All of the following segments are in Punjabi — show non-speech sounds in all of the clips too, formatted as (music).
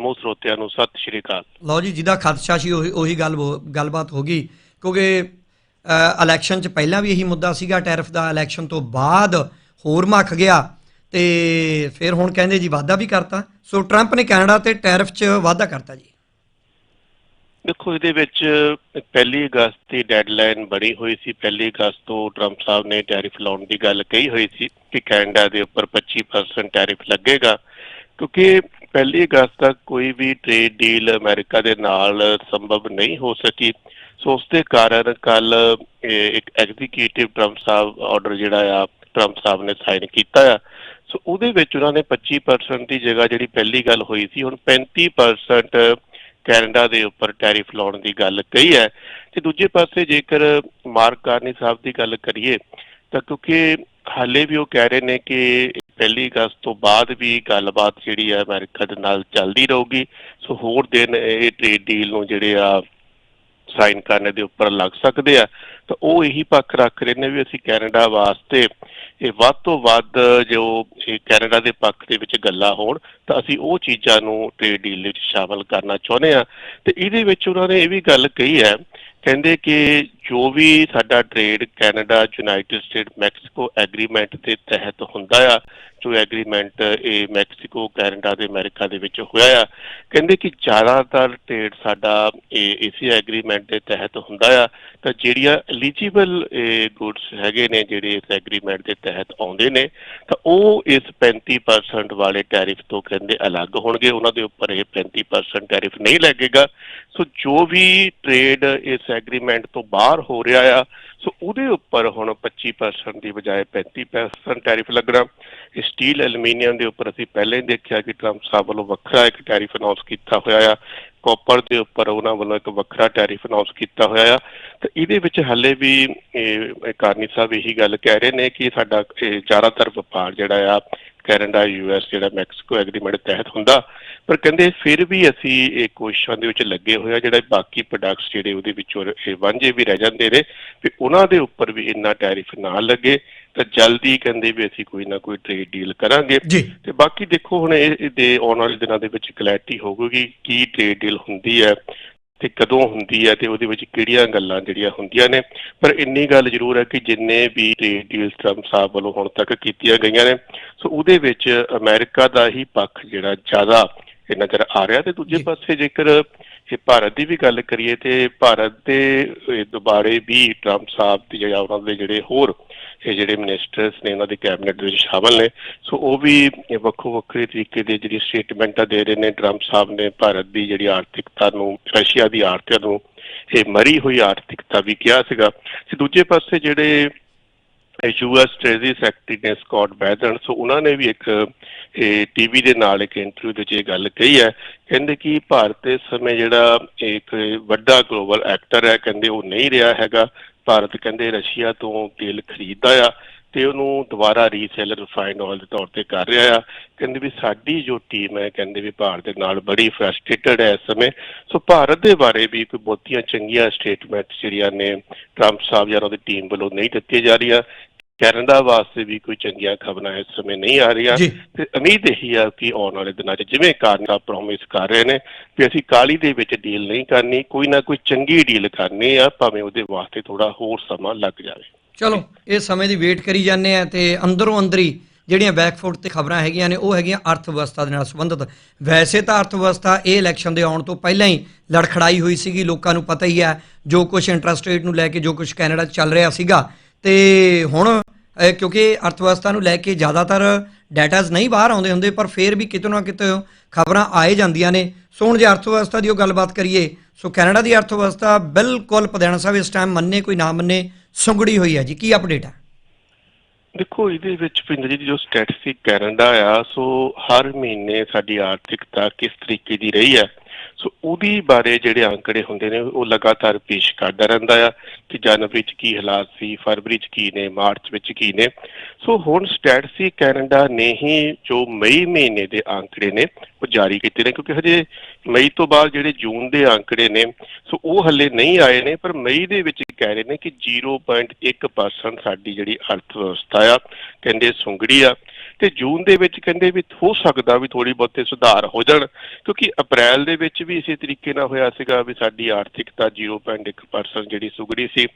ਸਮੂਹ ਸਰੋਤਿਆਂ ਨੂੰ। ਸਤਿ ਸ਼੍ਰੀ ਅਕਾਲ। ਲਓ ਜੀ ਜਿਹਦਾ ਖਦਸ਼ਾ ਸੀ ਉਹੀ ਉਹੀ ਗੱਲ ਗੱਲਬਾਤ ਹੋ ਗਈ। ਕਿਉਂਕਿ ਇਲੈਕਸ਼ਨ 'ਚ ਪਹਿਲਾਂ ਵੀ ਇਹੀ ਮੁੱਦਾ ਸੀਗਾ ਟੈਰਿਫ ਦਾ। ਇਲੈਕਸ਼ਨ ਤੋਂ ਬਾਅਦ ਹੋਰ ਮੱਖ ਗਿਆ ਤੇ ਫਿਰ ਹੁਣ ਕਹਿੰਦੇ ਜੀ ਵਾਅਦਾ ਵੀ ਕਰਤਾ। ਸੋ ਟਰੰਪ ਨੇ ਕੈਨੇਡਾ ਤੇ ਟੈਰਿਫ 'ਚ ਵਾਅਦਾ ਕਰਤਾ ਜੀ। ਦੇਖੋ ਇਹਦੇ ਵਿੱਚ ਪਹਿਲੀ ਅਗਸਤ ਦੀ ਡੈਡਲਾਈਨ ਬਣੀ ਹੋਈ ਸੀ। ਪਹਿਲੀ ਅਗਸਤ ਤੋਂ ਟਰੰਪ ਸਾਹਿਬ ਨੇ ਟੈਰਿਫ ਲਾਉਣ ਦੀ ਗੱਲ ਕਹੀ ਹੋਈ ਸੀ ਕਿ ਕੈਨੇਡਾ ਦੇ ਉੱਪਰ 25% ਟੈਰਿਫ ਲੱਗੇਗਾ। ਕਿਉਂਕਿ ਪਹਿਲੀ ਅਗਸਤ ਤੱਕ ਕੋਈ ਵੀ ਟ੍ਰੇਡ ਡੀਲ ਅਮਰੀਕਾ ਦੇ ਨਾਲ ਸੰਭਵ ਨਹੀਂ ਹੋ ਸਕੀ। ਸੋ ਉਸ ਦੇ ਕਾਰਨ ਕੱਲ ਇੱਕ ਐਗਜ਼ੀਕਿਊਟਿਵ ਟਰੰਪ ਸਾਹਿਬ ਆਰਡਰ ਜਿਹੜਾ ਆ ਟਰੰਪ ਸਾਹਿਬ ਨੇ ਸਾਈਨ ਕੀਤਾ ਆ। ਸੋ ਉਹਦੇ ਵਿੱਚ ਉਹਨਾਂ ਨੇ 25% ਦੀ ਜਗ੍ਹਾ ਜਿਹੜੀ ਪਹਿਲੀ ਗੱਲ ਹੋਈ ਸੀ, ਹੁਣ 35% ਕੈਨੇਡਾ ਦੇ ਉੱਪਰ ਟੈਰਿਫ ਲਾਉਣ ਦੀ ਗੱਲ ਕਹੀ ਹੈ। ਤੇ ਦੂਜੇ ਪਾਸੇ ਜੇਕਰ ਮਾਰਕ ਕਾਰਨੀ ਸਾਹਿਬ ਦੀ ਗੱਲ ਕਰੀਏ, ਤਾਂ ਕਿਉਂਕਿ ਹਾਲੇ ਵੀ ਉਹ ਕਹਿ ਰਹੇ ਨੇ ਕਿ ਪਹਿਲੀ ਅਗਸਤ ਤੋਂ ਬਾਅਦ ਵੀ ਗੱਲਬਾਤ ਜਿਹੜੀ ਹੈ ਅਮਰੀਕਾ ਦੇ ਨਾਲ ਚੱਲਦੀ ਰਹੂਗੀ। ਸੋ ਹੋਰ ਦਿਨ ਇਹ ਟ੍ਰੇਡ ਡੀਲ ਨੂੰ ਜਿਹੜੇ ਆ ਸਾਈਨ ਕਰਨ ਦੇ ਉੱਪਰ ਲੱਗ ਸਕਦੇ ਆ। ਤਾਂ ਉਹ ਇਹੀ ਪੱਖ ਰੱਖ ਰਹੇ ਨੇ ਵੀ ਅਸੀਂ ਕੈਨੇਡਾ ਵਾਸਤੇ ਇਹ ਵੱਧ ਤੋਂ ਵੱਧ ਜੋ ਇਹ ਕੈਨੇਡਾ ਦੇ ਪੱਖ ਦੇ ਵਿੱਚ ਗੱਲਾਂ ਹੋਣ, ਤਾਂ ਅਸੀਂ ਉਹ ਚੀਜ਼ਾਂ ਨੂੰ ਟ੍ਰੇਡ ਡੀਲ ਵਿੱਚ ਸ਼ਾਮਲ ਕਰਨਾ ਚਾਹੁੰਦੇ ਆ। ਤੇ ਇਹਦੇ ਵਿੱਚ ਉਹਨਾਂ ਨੇ ਇਹ ਵੀ ਗੱਲ ਕਹੀ ਹੈ, ਕਹਿੰਦੇ ਕਿ ਜੋ ਵੀ ਸਾਡਾ trade Canada, United State, Mexico agreement ਦੇ ਤਹਿਤ ਹੁੰਦਾ ਆ ਜੋ ਐਗਰੀਮੈਂਟ uh, ਇਹ ਮੈਕਸੀਕੋ, ਕੈਨੇਡਾ ਤੇ ਅਮਰੀਕਾ ਦੇ ਵਿੱਚ ਹੋਇਆ ਆ। ਕਹਿੰਦੇ ਕਿ ਜ਼ਿਆਦਾਤਰ ਟ੍ਰੇਡ ਸਾਡਾ ਇਹ ਇਸੇ ਐਗਰੀਮੈਂਟ ਦੇ ਤਹਿਤ ਹੁੰਦਾ ਆ। ਤਾਂ ਜਿਹੜੀਆਂ ਐਲੀਜੀਬਲ ਗੁੱਡਸ ਹੈਗੇ ਨੇ, ਜਿਹੜੇ ਇਸ ਐਗਰੀਮੈਂਟ ਦੇ ਤਹਿਤ ਆਉਂਦੇ ਨੇ, ਤਾਂ ਉਹ ਇਸ 35% ਵਾਲੇ ਟੈਰਿਫ ਤੋਂ ਕਹਿੰਦੇ ਅਲੱਗ ਹੋਣਗੇ। ਉਹਨਾਂ ਦੇ ਉੱਪਰ ਇਹ 35% ਟੈਰਿਫ ਨਹੀਂ ਲੱਗੇਗਾ। ਸੋ ਜੋ ਵੀ ਟ੍ਰੇਡ ਇਸ ਐਗਰੀਮੈਂਟ ਤੋਂ ਬਾਹਰ ਹੋ ਰਿਹਾ ਆ ਸੋ ਉਹਦੇ ਉੱਪਰ ਹੁਣ 25% ਦੀ ਬਜਾਏ 35% ਟੈਰਿਫ ਲੱਗਣਾ। ਸਟੀਲ ਐਲੂਮੀਨੀਅਮ ਦੇ ਉੱਪਰ ਅਸੀਂ ਪਹਿਲਾਂ ਹੀ ਦੇਖਿਆ ਕਿ ਟਰੰਪ ਸਾਹਿਬ ਵੱਲੋਂ ਵੱਖਰਾ ਇੱਕ ਟੈਰਿਫ ਅਨਾਉਂਸ ਕੀਤਾ ਹੋਇਆ ਆ। ਕਾਪਰ ਦੇ ਉੱਪਰ ਉਹਨਾਂ ਵੱਲੋਂ ਇੱਕ ਵੱਖਰਾ ਟੈਰਿਫ ਅਨਾਉਂਸ ਕੀਤਾ ਹੋਇਆ ਆ। ਤੇ ਇਹਦੇ ਵਿੱਚ ਹੱਲੇ ਵੀ ਕਾਰਨੀ ਸਾਹਿਬ ਇਹੀ ਗੱਲ ਕਹਿ ਰਹੇ ਨੇ ਕਿ ਸਾਡਾ ਇਹ ਜ਼ਿਆਦਾਤਰ ਵਪਾਰ ਜਿਹੜਾ ਆ, ਕੈਨੇਡਾ ਯੂਐਸ ਜਿਹੜਾ ਮੈਕਸੀਕੋ ਐਗਰੀਮੈਂਟ ਤਹਿਤ ਹੁੰਦਾ ਪਰ ਕਹਿੰਦੇ ਫਿਰ ਵੀ ਅਸੀਂ ਇਹ ਕੋਸ਼ਿਸ਼ਾਂ ਦੇ ਵਿੱਚ ਲੱਗੇ ਹੋਏ ਆ ਜਿਹੜਾ ਬਾਕੀ ਪ੍ਰੋਡਕਟਸ ਜਿਹੜੇ ਉਹਦੇ ਵਿੱਚੋਂ ਇਹ ਵਾਂਝੇ ਵੀ ਰਹਿ ਜਾਂਦੇ ਨੇ ਵੀ ਉਹਨਾਂ ਦੇ ਉੱਪਰ ਵੀ ਇੰਨਾ ਟੈਰਿਫ ਨਾ ਲੱਗੇ ਤਾਂ ਜਲਦੀ ਕਹਿੰਦੇ ਵੀ ਅਸੀਂ ਕੋਈ ਨਾ ਕੋਈ ਟ੍ਰੇਡ ਡੀਲ ਕਰਾਂਗੇ। ਤੇ ਬਾਕੀ ਦੇਖੋ ਹੁਣ ਇਹ ਇਹਦੇ ਆਉਣ ਵਾਲੇ ਦਿਨਾਂ ਦੇ ਵਿੱਚ ਕਲੈਰਿਟੀ ਹੋਊਗੀ ਕੀ ਟ੍ਰੇਡ ਡੀਲ ਹੁੰਦੀ ਹੈ ਤੇ ਕਦੋਂ ਹੁੰਦੀ ਹੈ ਤੇ ਉਹਦੇ ਵਿੱਚ ਕਿਹੜੀਆਂ ਗੱਲਾਂ ਜਿਹੜੀਆਂ ਹੁੰਦੀਆਂ ਨੇ ਪਰ ਇੰਨੀ ਗੱਲ ਜ਼ਰੂਰ ਹੈ ਕਿ ਜਿੰਨੇ ਵੀ ਟ੍ਰੇਡ ਡੀਲਸ ਟਰੰਪ ਸਾਹਿਬ ਵੱਲੋਂ ਹੁਣ ਤੱਕ ਕੀਤੀਆਂ ਗਈਆਂ ਨੇ ਸੋ ਉਹਦੇ ਵਿੱਚ ਅਮਰੀਕਾ ਦਾ ਹੀ ਪੱਖ ਜਿਹੜਾ ਜ਼ਿਆਦਾ ਇਹ ਨਜ਼ਰ ਆ ਰਿਹਾ ਤੇ ਦੂਜੇ। ਪਾਸੇ ਜੇਕਰ ਇਹ ਭਾਰਤ ਦੀ ਵੀ ਗੱਲ ਕਰੀਏ ਤੇ ਭਾਰਤ ਦੇ ਦੁਬਾਰੇ ਵੀ ਟਰੰਪ ਸਾਹਿਬ ਦੀ ਜਾਂ ਉਹਨਾਂ ਦੇ ਜਿਹੜੇ ਹੋਰ ਇਹ ਜਿਹੜੇ ਮਿਨਿਸਟਰਸ ਨੇ ਉਹਨਾਂ ਦੇ ਕੈਬਨਿਟ ਦੇ ਵਿੱਚ ਸ਼ਾਮਲ ਨੇ। ਸੋ ਉਹ ਵੀ ਵੱਖੋ ਵੱਖਰੇ ਤਰੀਕੇ ਦੇ ਜਿਹੜੀ ਸਟੇਟਮੈਂਟਾਂ ਦੇ ਰਹੇ ਨੇ ਟਰੰਪ ਸਾਹਿਬ ਨੇ ਭਾਰਤ ਦੀ ਜਿਹੜੀ ਆਰਥਿਕਤਾ ਨੂੰ, ਰਸ਼ੀਆ ਦੀ ਆਰਥਿਕਤਾ ਨੂੰ, ਇਹ ਮਰੀ ਹੋਈ ਆਰਥਿਕਤਾ ਵੀ ਕਿਹਾ ਸੀਗਾ। ਤੇ ਦੂਜੇ ਪਾਸੇ ਜਿਹੜੇ ਯੂਐਸ ਟ੍ਰੇਜ਼ਰੀ ਸੈਕਟਰੀ ਨੇ ਸਕਾਟ ਬੈਦਨ ਸੋ ਉਹਨਾਂ ਨੇ ਵੀ ਇੱਕ, ਇਹ ਟੀਵੀ ਦੇ ਨਾਲ ਇੱਕ ਇੰਟਰਵਿਊ ਦੇ ਵਿੱਚ ਇਹ ਗੱਲ ਕਹੀ ਹੈ। ਕਹਿੰਦੇ ਕਿ ਭਾਰਤ ਇਸ ਸਮੇਂ ਜਿਹੜਾ ਇੱਕ ਵੱਡਾ ਗਲੋਬਲ ਐਕਟਰ ਹੈ, ਕਹਿੰਦੇ ਉਹ ਨਹੀਂ ਰਿਹਾ ਹੈਗਾ। ਭਾਰਤ ਕਹਿੰਦੇ ਰਸ਼ੀਆ ਤੋਂ ਤੇਲ ਖਰੀਦਦਾ ਆ ਤੇ ਉਹਨੂੰ ਦੁਬਾਰਾ ਰੀਸੇਲ ਰਿਫਾਈਨ ਆਇਲ ਦੇ ਤੌਰ ਤੇ ਕਰ ਰਿਹਾ ਆ। ਕਹਿੰਦੇ ਵੀ ਸਾਡੀ ਜੋ ਟੀਮ ਹੈ, ਕਹਿੰਦੇ ਵੀ ਭਾਰਤ ਦੇ ਨਾਲ ਬੜੀ ਫਰਸਟ੍ਰੇਟਡ ਹੈ ਇਸ ਸਮੇਂ। ਸੋ ਭਾਰਤ ਦੇ ਬਾਰੇ ਵੀ ਕੋਈ ਬਹੁਤੀਆਂ ਚੰਗੀਆਂ ਸਟੇਟਮੈਂਟ ਜਿਹੜੀਆਂ ਨੇ ਟਰੰਪ ਸਾਹਿਬ ਜਾਂ ਉਹਦੀ ਟੀਮ ਵੱਲੋਂ ਨਹੀਂ ਦਿੱਤੀਆਂ ਜਾ ਰਹੀਆਂ। ਕੈਨੇਡਾ ਵਾਸਤੇ ਵੀ ਕੋਈ ਚੰਗੀਆਂ ਖਬਰਾਂ ਇਸ ਸਮੇਂ ਨਹੀਂ ਆ ਰਹੀਆਂ। ਤੇ ਉਮੀਦ ਇਹੀ ਆ ਕਿ ਆਉਣ ਵਾਲੇ ਦਿਨਾਂ 'ਚ ਜਿਵੇਂ ਕਾਰਨ ਪ੍ਰੋਮਿਸ ਕਰ ਰਹੇ ਨੇ ਵੀ ਅਸੀਂ ਕਾਲੀ ਦੇ ਵਿੱਚ ਡੀਲ ਨਹੀਂ ਕਰਨੀ ਕੋਈ ਨਾ ਕੋਈ ਚੰਗੀ ਡੀਲ ਕਰਨੀ ਆ ਭਾਵੇਂ ਉਹਦੇ ਵਾਸਤੇ ਥੋੜਾ ਹੋਰ ਸਮਾਂ ਲੱਗ ਜਾਵੇ। ਚਲੋ ਇਹ ਸਮੇਂ ਦੀ ਵੇਟ ਕਰੀ ਜਾਂਦੇ ਆ ਤੇ ਅੰਦਰੋਂ ਅੰਦਰੀ ਜਿਹੜੀਆਂ ਬੈਕਫੁੱਟ ਤੇ ਖਬਰਾਂ ਹੈਗੀਆਂ ਨੇ ਉਹ ਹੈਗੀਆਂ ਅਰਥ ਵਿਵਸਥਾ ਦੇ ਨਾਲ ਸੰਬੰਧਿਤ। ਵੈਸੇ ਤਾਂ ਅਰਥ ਵਿਵਸਥਾ ਇਹ ਇਲੈਕਸ਼ਨ ਦੇ ਆਉਣ ਤੋਂ ਪਹਿਲਾਂ ਹੀ ਲੜਖੜਾਈ ਹੋਈ ਸੀਗੀ ਲੋਕਾਂ ਨੂੰ ਪਤਾ ਹੀ ਹੈ ਜੋ ਕੁਝ ਇੰਟਰਸਟ ਰੇਟ ਨੂੰ ਲੈ ਕੇ ਜੋ ਕੁਝ ਕੈਨੇਡਾ ਚੱਲ ਰਿਹਾ ਸੀਗਾ। ਤੇ ਹੁਣ ਕਿਉਂਕਿ ਅਰਥਵਿਵਸਥਾ ਨੂੰ ਲੈ ਕੇ ਜ਼ਿਆਦਾਤਰ ਡਾਟਾਜ਼ ਨਹੀਂ ਬਾਹਰ ਆਉਂਦੇ ਹੁੰਦੇ, ਪਰ ਫਿਰ ਵੀ ਕਿਤੇ ਨਾ ਕਿਤੇ ਖਬਰਾਂ ਆਏ ਜਾਂਦੀਆਂ ਨੇ। ਸੋ ਹੁਣ ਜੇ ਅਰਥਵਿਵਸਥਾ ਦੀ ਉਹ ਗੱਲਬਾਤ ਕਰੀਏ, ਸੋ ਕੈਨੇਡਾ ਦੀ ਅਰਥਵਿਵਸਥਾ ਬਿਲਕੁਲ ਪਧਿਆਣਾ ਸਾਹਿਬ ਇਸ ਟਾਈਮ ਮੰਨੇ, ਕੋਈ ਨਾ ਮੰਨੇ, ਸੁੰਗੜੀ ਹੋਈ ਹੈ ਜੀ। ਕੀ ਅਪਡੇਟ ਹੈ ਦੇਖੋ, ਇਹਦੇ ਵਿੱਚ ਪਿੰਦਰ ਜੀ, ਜੋ ਸਟੈਟਿਸਟਿਕ ਕੈਨੇਡਾ ਆ, ਸੋ ਹਰ ਮਹੀਨੇ ਸਾਡੀ ਆਰਥਿਕਤਾ ਕਿਸ ਤਰੀਕੇ ਦੀ ਰਹੀ ਹੈ ਸੋ ਉਹਦੀ ਬਾਰੇ ਜਿਹੜੇ ਅੰਕੜੇ ਹੁੰਦੇ ਨੇ, ਉਹ ਲਗਾਤਾਰ ਪੇਸ਼ ਕਰਦਾ ਰਹਿੰਦਾ ਆ ਕਿ ਜਨਵਰੀ ਚ ਕੀ ਹਾਲਾਤ ਸੀ, ਫਰਵਰੀ ਚ ਕੀ ਨੇ, ਮਾਰਚ ਵਿੱਚ ਕੀ ਨੇ। ਸੋ ਹੁਣ ਸਟੈਟਸੀ ਕੈਨੇਡਾ ਨੇ ਹੀ ਜੋ ਮਈ ਮਹੀਨੇ ਦੇ ਅੰਕੜੇ ਨੇ, ਉਹ ਜਾਰੀ ਕੀਤੇ ਨੇ, ਕਿਉਂਕਿ ਹਜੇ ਮਈ ਤੋਂ ਬਾਅਦ ਜਿਹੜੇ ਜੂਨ ਦੇ ਅੰਕੜੇ ਨੇ, ਸੋ ਉਹ ਹੱਲੇ ਨਹੀਂ ਆਏ ਨੇ, ਪਰ ਮਈ ਦੇ ਵਿੱਚ ਕਹਿ ਰਹੇ ਨੇ ਕਿ 0.1% ਸਾਡੀ ਜਿਹੜੀ ਅਰਥ ਵਿਵਸਥਾ ਆ, ਕਹਿੰਦੇ ਸੁੰਗੜੀ ਆ ਤੇ ਜੂਨ ਦੇ ਵਿੱਚ ਕਹਿੰਦੇ ਵੀ ਹੋ ਸਕਦਾ ਵੀ ਥੋੜੀ ਬਹੁਤੇ ਸੁਧਾਰ ਹੋ ਜਾਣ, ਕਿਉਂਕਿ ਅਪ੍ਰੈਲ ਦੇ ਵਿੱਚ ਵੀ ਇਸੇ ਤਰੀਕੇ ਨਾਲ ਹੋਇਆ ਸੀਗਾ ਵੀ ਸਾਡੀ ਆਰਥਿਕਤਾ 0.1% ਜਿਹੜੀ ਸੁਗੜੀ ਸੀ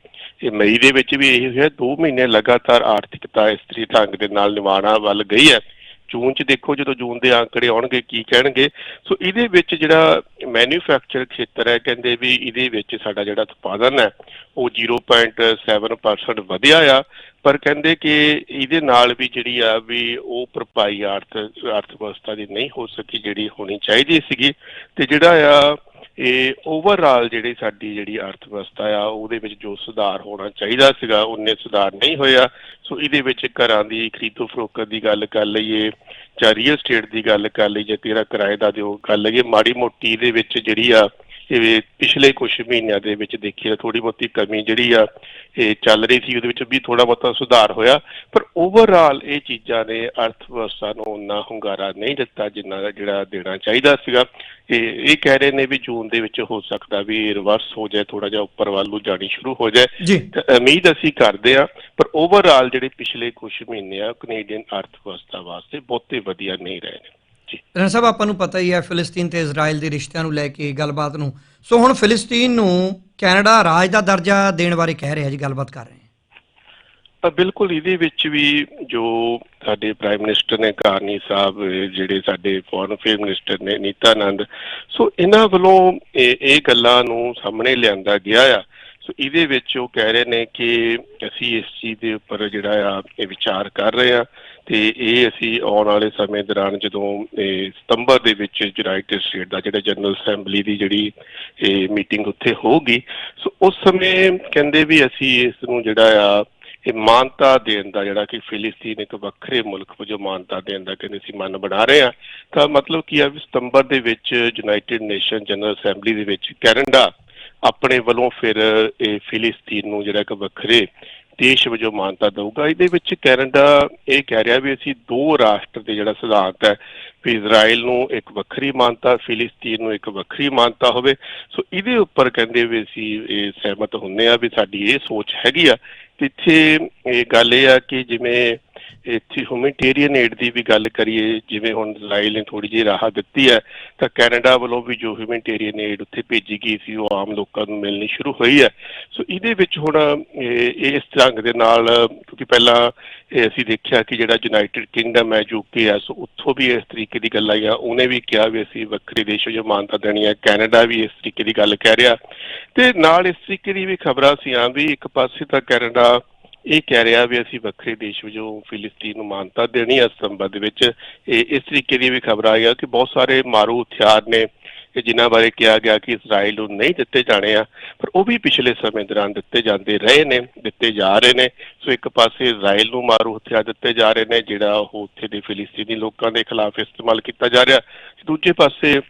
ਇਹ ਮਈ ਦੇ ਵਿੱਚ ਵੀ ਇਹ ਹੋਇਆ 2 ਮਹੀਨੇ ਲਗਾਤਾਰ ਆਰਥਿਕਤਾ ਇਸ ਤਰੀ ਢੰਗ ਦੇ ਨਾਲ ਨਿਵਾਣਾ ਵੱਲ ਗਈ ਹੈ। ਜੂਨ ਚ ਦੇਖੋ ਜਦੋਂ ਜੂਨ ਦੇ ਆંકੜੇ ਆਉਣਗੇ ਕੀ ਕਹਿਣਗੇ। ਸੋ ਇਹਦੇ ਵਿੱਚ ਜਿਹੜਾ ਮੈਨੂਫੈਕਚਰ ਖੇਤਰ ਹੈ, ਕਹਿੰਦੇ ਵੀ ਇਹਦੇ ਵਿੱਚ ਸਾਡਾ ਜਿਹੜਾ ਉਤਪਾਦਨ ਹੈ, ਉਹ 0.7% ਵਧਿਆ ਆ। ਪਰ ਕਹਿੰਦੇ ਕਿ ਇਹਦੇ ਨਾਲ ਵੀ ਜਿਹੜੀ ਆ ਵੀ ਉਹ ਭਰਪਾਈ ਆਰਥ ਅਰਥ ਵਿਵਸਥਾ ਦੀ ਨਹੀਂ ਹੋ ਸਕੀ ਜਿਹੜੀ ਹੋਣੀ ਚਾਹੀਦੀ ਸੀਗੀ। ਤੇ ਜਿਹੜਾ ਆ ਇਹ ਓਵਰਆਲ ਜਿਹੜੀ ਸਾਡੀ ਜਿਹੜੀ ਅਰਥ ਵਿਵਸਥਾ ਆ, ਉਹਦੇ ਵਿੱਚ ਜੋ ਸੁਧਾਰ ਹੋਣਾ ਚਾਹੀਦਾ ਸੀਗਾ, ਉਹਨੇ ਸੁਧਾਰ ਨਹੀਂ ਹੋਇਆ। ਸੋ ਇਹਦੇ ਵਿੱਚ ਘਰਾਂ ਦੀ, ਖਰੀਦੋ ਫਰੋਖਤ ਦੀ ਗੱਲ ਕਰ ਲਈਏ, ਜਾਂ ਰੀਅਲ ਸਟੇਟ ਦੀ ਗੱਲ ਕਰ ਲਈਏ ਜਾਂ ਤੇਰਾ ਕਿਰਾਏ ਦਾ ਦਿਓ ਕਰ ਲਈਏ ਮਾੜੀ ਮੋਟੀ ਦੇ ਵਿੱਚ ਜਿਹੜੀ ਆ ਇਹ ਪਿਛਲੇ ਕੁਝ ਮਹੀਨਿਆਂ ਦੇ ਵਿੱਚ ਦੇਖੀ ਥੋੜੀ ਬਹੁਤੀ ਕਮੀ ਜਿਹੜੀ ਆ ਇਹ ਚੱਲ ਰਹੀ ਸੀ ਉਹਦੇ ਵਿੱਚ ਵੀ ਥੋੜਾ ਬਹੁਤਾ ਸੁਧਾਰ ਹੋਇਆ ਪਰ ਓਵਰਆਲ ਇਹ ਚੀਜ਼ਾਂ ਨੇ ਅਰਥ ਵਿਵਸਥਾ ਨੂੰ ਉਨਾ ਹੁੰਗਾਰਾ ਨਹੀਂ ਦਿੱਤਾ ਜਿੰਨਾ ਜਿਹੜਾ ਦੇਣਾ ਚਾਹੀਦਾ ਸੀਗਾ। ਇਹ ਇਹ ਕਹਿ ਰਹੇ ਨੇ ਵੀ ਜੂਨ ਦੇ ਵਿੱਚ ਹੋ ਸਕਦਾ ਵੀ ਰਿਵਰਸ ਹੋ ਜਾਏ ਥੋੜਾ ਜਿਹਾ ਉੱਪਰ ਵੱਲ ਨੂੰ ਜਾਣੀ ਸ਼ੁਰੂ ਹੋ ਜਾਏ। ਉਮੀਦ ਅਸੀਂ ਕਰਦੇ ਆ ਪਰ ਓਵਰਆਲ ਜਿਹੜੇ ਪਿਛਲੇ ਕੁਝ ਮਹੀਨੇ ਆ ਕੈਨੇਡੀਅਨ ਅਰਥ ਵਿਵਸਥਾ ਵਾਸਤੇ ਬਹੁਤੇ ਵਧੀਆ ਨਹੀਂ ਰਹੇ ਨੇ। ਰਣ ਸਾਹਿਬ ਆਪਾਂ ਨੂੰ ਪਤਾ ਹੀ ਹੈ ਫਿਲਿਸਤੀਨ ਤੇ ਇਜ਼ਰਾਈਲ ਦੇ ਰਿਸ਼ਤਿਆਂ ਨੂੰ ਲੈ ਕੇ ਗੱਲਬਾਤ ਨੂੰ। ਸੋ ਹੁਣ ਫਿਲਿਸਤੀਨ ਨੂੰ ਕੈਨੇਡਾ ਰਾਜ ਦਾ ਦਰਜਾ ਦੇਣ ਬਾਰੇ ਕਹਿ ਰਿਹਾ ਜੀ ਗੱਲਬਾਤ ਕਰ ਰਹੇ ਹਾਂ। ਬਿਲਕੁਲ ਇਹਦੇ ਵਿੱਚ ਵੀ ਜੋ ਸਾਡੇ ਪ੍ਰਾਈਮ ਮਿਨਿਸਟਰ ਨੇ ਕਾਰਨੀ ਸਾਹਿਬ ਜਿਹੜੇ ਸਾਡੇ ਫੋਰਨ ਅਫੇਅਰ ਮਿਨਿਸਟਰ ਨੇ ਨੀਤਾ ਆਨੰਦ ਸੋ ਇਹਨਾਂ ਵੱਲੋਂ ਇਹ ਗੱਲਾਂ ਨੂੰ ਸਾਹਮਣੇ ਲਿਆਂਦਾ ਗਿਆ ਆ। ਸੋ ਇਹਦੇ ਵਿੱਚ ਉਹ ਕਹਿ ਰਹੇ ਨੇ ਕਿ ਅਸੀਂ ਇਸ ਚੀਜ਼ ਦੇ ਉੱਪਰ ਜਿਹੜਾ ਆ, ਇਹ ਵਿਚਾਰ ਕਰ ਰਹੇ ਆ ਤੇ ਇਹ ਅਸੀਂ ਆਉਣ ਵਾਲੇ ਸਮੇਂ ਦੌਰਾਨ ਜਦੋਂ, ਇਹ ਸਤੰਬਰ ਦੇ ਵਿੱਚ ਯੂਨਾਈਟਿਡ ਸਟੇਟ ਦਾ ਜਿਹੜਾ ਜਨਰਲ ਅਸੈਂਬਲੀ ਦੀ ਜਿਹੜੀ, ਇਹ ਮੀਟਿੰਗ ਉੱਥੇ ਹੋਊਗੀ। ਸੋ ਉਸ ਸਮੇਂ ਕਹਿੰਦੇ ਵੀ ਅਸੀਂ ਇਸ ਨੂੰ ਜਿਹੜਾ ਆ, ਇਹ ਮਾਨਤਾ ਦੇਣ ਦਾ ਜਿਹੜਾ ਕਿ ਫਿਲਿਸਤੀਨ ਇੱਕ ਵੱਖਰੇ ਮੁਲਕ ਵਜੋਂ ਮਾਨਤਾ ਦੇਣ ਦਾ ਕਹਿੰਦੇ ਸੀ ਮਨ ਬਣਾ ਰਹੇ ਆ ਤਾਂ ਮਤਲਬ ਕੀ ਆ ਵੀ ਸਤੰਬਰ ਦੇ ਵਿੱਚ ਯੂਨਾਈਟਿਡ ਨੇਸ਼ਨ ਜਨਰਲ ਅਸੈਂਬਲੀ ਦੇ ਵਿੱਚ ਕੈਨੇਡਾ ਆਪਣੇ ਵੱਲੋਂ ਫਿਰ ਇਹ ਫਿਲਿਸਤੀਨ ਨੂੰ ਜਿਹੜਾ ਇੱਕ ਵੱਖਰੇ ਦੇਸ਼ ਵਜੋਂ ਮਾਨਤਾ ਦਊਗਾ। ਇਹਦੇ ਵਿੱਚ ਕੈਨੇਡਾ ਇਹ ਕਹਿ ਰਿਹਾ ਵੀ ਅਸੀਂ ਦੋ ਰਾਸ਼ਟਰ ਦੇ ਜਿਹੜਾ ਸਿਧਾਂਤ ਹੈ ਵੀ ਇਜ਼ਰਾਈਲ ਨੂੰ ਇੱਕ ਵੱਖਰੀ ਮਾਨਤਾ, ਫਿਲਿਸਤੀਨ ਨੂੰ ਇੱਕ ਵੱਖਰੀ ਮਾਨਤਾ ਹੋਵੇ। ਸੋ ਇਹਦੇ ਉੱਪਰ ਕਹਿੰਦੇ ਵੀ ਅਸੀਂ ਇਹ ਸਹਿਮਤ ਹੁੰਨੇ ਆ ਵੀ ਸਾਡੀ ਇਹ ਸੋਚ ਹੈਗੀ ਆ। ਕਿ ਇੱਥੇ ਇਹ ਗੱਲ ਇਹ ਆ ਕਿ ਜਿਵੇਂ ਇੱਥੇ ਹਿਊਮੈਨਿਟੇਰੀਅਨ ਏਡ ਦੀ ਵੀ ਗੱਲ ਕਰੀਏ, ਜਿਵੇਂ ਹੁਣ ਇਜ਼ਰਾਈਲ ਨੇ ਥੋੜੀ ਜਿਹੀ ਰਾਹਤ ਦਿੱਤੀ ਹੈ, ਤਾਂ ਕੈਨੇਡਾ ਵੱਲੋਂ ਵੀ ਜੋ ਹਿਊਮੈਨਿਟੇਰੀਅਨ ਏਡ ਉੱਥੇ ਭੇਜੀ ਗਈ ਸੀ, ਉਹ ਆਮ ਲੋਕਾਂ ਨੂੰ ਮਿਲਣੀ ਸ਼ੁਰੂ ਹੋਈ ਹੈ। ਸੋ ਇਹਦੇ ਵਿੱਚ ਹੁਣ ਇਸ ਢੰਗ ਦੇ ਨਾਲ, ਕਿਉਂਕਿ ਪਹਿਲਾਂ ਇਹ ਅਸੀਂ ਦੇਖਿਆ ਕਿ ਜਿਹੜਾ ਯੂਨਾਈਟਿਡ ਕਿੰਗਡਮ ਹੈ ਯੂਕੇ ਹੈ, ਸੋ ਉੱਥੋਂ ਵੀ ਇਸ ਤਰੀਕੇ ਦੀ ਗੱਲ ਆਈ ਆ ਉਹਨੇ ਵੀ ਕਿਹਾ ਵੀ ਅਸੀਂ ਵੱਖਰੇ ਦੇਸ਼ ਜੋ ਮਾਨਤਾ ਦੇਣੀ ਹੈ। ਕੈਨੇਡਾ ਵੀ ਇਸ ਤਰੀਕੇ ਦੀ ਗੱਲ ਕਹਿ ਰਿਹਾ। ਤੇ ਨਾਲ ਇਸ ਤਰੀਕੇ ਦੀ ਵੀ ਖਬਰਾਂ ਸੀ ਆ ਵੀ ਇੱਕ ਪਾਸੇ ਤਾਂ ਕੈਨੇਡਾ ਇਹ ਕਹਿ ਰਿਹਾ ਵੀ ਅਸੀਂ ਵੱਖਰੇ ਦੇਸ਼ ਵਜੋਂ ਫਿਲਿਸਤੀਨ ਨੂੰ ਮਾਨਤਾ ਦੇਣੀ ਹੈ ਸਤੰਬਰ ਦੇ ਵਿੱਚ। ਇਹ ਇਸ ਤਰੀਕੇ ਦੀ ਵੀ ਖਬਰ ਆਈ ਆ ਕਿ ਬਹੁਤ ਸਾਰੇ ਮਾਰੂ ਹਥਿਆਰ ਨੇ ਕਿ ਜਿਨ੍ਹਾਂ ਬਾਰੇ ਕਿਹਾ ਗਿਆ ਕਿ ਇਜ਼ਰਾਈਲ ਨੂੰ ਨਹੀਂ ਦਿੱਤੇ ਜਾਣੇ ਆ, ਪਰ ਉਹ ਵੀ ਪਿਛਲੇ ਸਮੇਂ ਦੌਰਾਨ ਦਿੱਤੇ ਜਾਂਦੇ ਰਹੇ ਨੇ, ਦਿੱਤੇ ਜਾ ਰਹੇ ਨੇ। ਸੋ ਇੱਕ ਪਾਸੇ ਇਜ਼ਰਾਈਲ ਨੂੰ ਮਾਰੂ ਹਥਿਆਰ ਦਿੱਤੇ ਜਾ ਰਹੇ ਨੇ, ਜਿਹੜਾ ਉਹ ਉੱਥੇ ਦੇ ਫਿਲਿਸਤੀਨੀ ਲੋਕਾਂ ਦੇ ਖਿਲਾਫ ਇਸਤੇਮਾਲ ਕੀਤਾ ਜਾ ਰਿਹਾ। ਦੂਜੇ ਪਾਸੇ